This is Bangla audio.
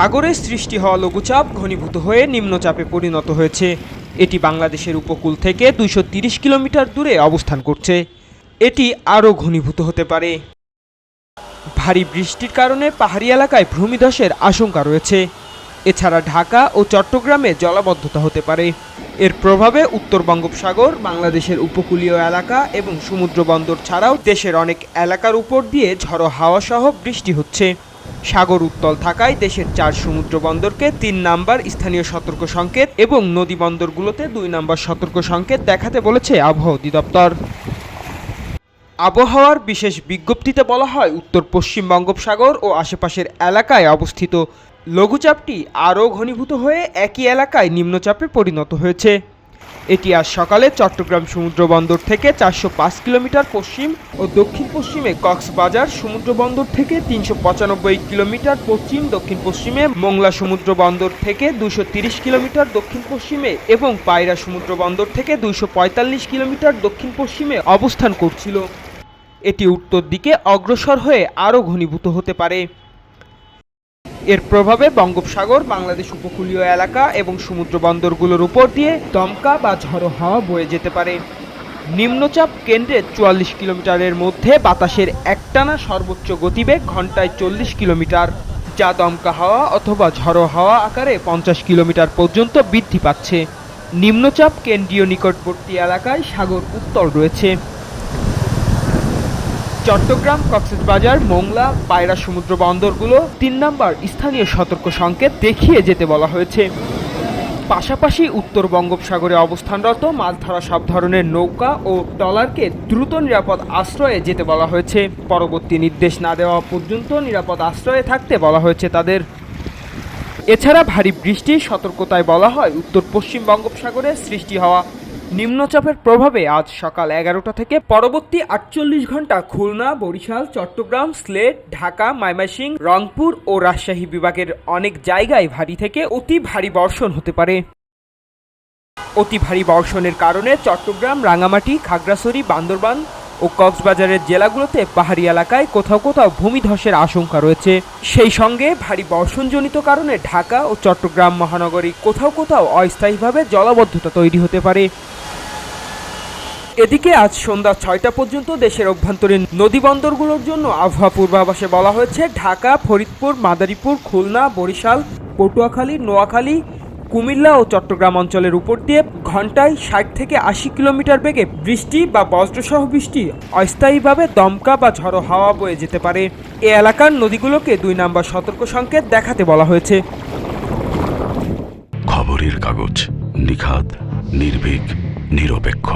সাগরে সৃষ্টি হওয়া লঘুচাপ ঘনীভূত হয়ে নিম্নচাপে পরিণত হয়েছে। এটি বাংলাদেশের উপকূল থেকে দুইশো কিলোমিটার দূরে অবস্থান করছে। এটি আরও ঘনীভূত হতে পারে। ভারী বৃষ্টির কারণে পাহাড়ি এলাকায় ভূমিধসের আশঙ্কা রয়েছে। এছাড়া ঢাকা ও চট্টগ্রামে জলাবদ্ধতা হতে পারে। এর প্রভাবে উত্তর বঙ্গোপসাগর, বাংলাদেশের উপকূলীয় এলাকা এবং সমুদ্র বন্দর ছাড়াও দেশের অনেক এলাকার উপর দিয়ে ঝড়ো হাওয়া সহ বৃষ্টি হচ্ছে। সাগর উত্তল থাকায় দেশের চার সমুদ্র বন্দরকে তিন নাম্বার স্থানীয় সতর্ক সংকেত এবং নদী বন্দরগুলোতে দুই নাম্বার সতর্ক সংকেত দেখাতে বলেছে আবহাওয়া অধিদপ্তর। আবহাওয়ার বিশেষ বিজ্ঞপ্তিতে বলা হয়, উত্তর পশ্চিম বঙ্গোপসাগর ও আশেপাশের এলাকায় অবস্থিত লঘুচাপটি আরও ঘনীভূত হয়ে একই এলাকায় নিম্নচাপে পরিণত হয়েছে। এটি আজ সকালে চট্টগ্রাম সমুদ্র বন্দর থেকে চারশো পাঁচ কিলোমিটার পশ্চিম ও দক্ষিণ পশ্চিমে কক্সবাজার সমুদ্র বন্দর থেকে তিনশো পঁচানব্বই কিলোমিটার পশ্চিম, দক্ষিণ পশ্চিমে মোংলা সমুদ্র বন্দর থেকে দুশো তিরিশ কিলোমিটার দক্ষিণ পশ্চিমে এবং পায়রা সমুদ্র বন্দর থেকে দুশো পঁয়তাল্লিশ কিলোমিটার দক্ষিণ পশ্চিমে অবস্থান করছিল। এটি উত্তর দিকে অগ্রসর হয়ে আরও ঘনীভূত হতে পারে। এর প্রভাবে বঙ্গোপসাগর, বাংলাদেশ উপকূলীয় এলাকা এবং সমুদ্র বন্দরগুলোর উপর দিয়ে দমকা বা ঝড়ো হাওয়া বয়ে যেতে পারে। নিম্নচাপ কেন্দ্রে চুয়াল্লিশ কিলোমিটারের মধ্যে বাতাসের একটানা সর্বোচ্চ গতিবেগ ঘন্টায় চল্লিশ কিলোমিটার, যা দমকা হাওয়া অথবা ঝড়ো হাওয়া আকারে পঞ্চাশ কিলোমিটার পর্যন্ত বৃদ্ধি পাচ্ছে। নিম্নচাপ কেন্দ্রীয় নিকটবর্তী এলাকায় সাগর উত্তল রয়েছে। চট্টগ্রাম কক্সবাজার মোংলা, পায়রা সমুদ্র বন্দরগুলো তিন নম্বর স্থানীয় সতর্ক সংকেত দেখিয়ে যেতে বলা হয়েছে। পাশাপাশি উত্তর বঙ্গোপসাগরে অবস্থানরত মাছ ধরা সব ধরনের নৌকা ও ট্রলারকে দ্রুত নিরাপদ আশ্রয়ে যেতে বলা হয়েছে। পরবর্তী নির্দেশ না দেওয়া পর্যন্ত নিরাপদ আশ্রয়ে থাকতে বলা হয়েছে তাদের। এছাড়া ভারী বৃষ্টির সতর্কতায় বলা হয়, উত্তর পশ্চিম বঙ্গোপসাগরে সৃষ্টি হওয়া নিম্নচাপের প্রভাবে আজ সকাল এগারোটা থেকে পরবর্তী আটচল্লিশ ঘণ্টা খুলনা, বরিশাল, চট্টগ্রাম, স্লেট, ঢাকা, ময়মনসিংহ, রংপুর ও রাজশাহী বিভাগের অনেক জায়গায় ভারী থেকে অতি ভারী বর্ষণ হতে পারে। অতি ভারী বর্ষণের কারণে চট্টগ্রাম রাঙামাটি খাগড়াছড়ি, বান্দরবান ও কক্সবাজারের জেলাগুলোতে পাহাড়ি এলাকায় কোথাও কোথাও ভূমিধসের আশঙ্কা রয়েছে। সেই সঙ্গে ভারী বর্ষণজনিত কারণে ঢাকা ও চট্টগ্রাম মহানগরী কোথাও কোথাও অস্থায়ীভাবে জলাবদ্ধতা তৈরি হতে পারে। এদিকে আজ সন্ধ্যা ছয়টা পর্যন্ত দেশের অভ্যন্তরীণ নদী বন্দরগুলোর জন্য আবহাওয়া পূর্বাভাসে বলা হয়েছে, ঢাকা, ফরিদপুর, মাদারীপুর, খুলনা, বরিশাল, পটুয়াখালী, নোয়াখালী কুমিল্লা ও চট্টগ্রাম অঞ্চলের উপর দিয়ে ঘন্টায় ষাট থেকে আশি কিলোমিটার বেগে বৃষ্টি বা বজ্রসহ বৃষ্টি অস্থায়ীভাবে দমকা বা ঝড়ো হাওয়া বয়ে যেতে পারে। এ এলাকার নদীগুলোকে দুই নম্বর সতর্ক সংকেত দেখাতে বলা হয়েছে। খবরের কাগজ, নিখাদ, নির্ভীক, নিরপেক্ষ।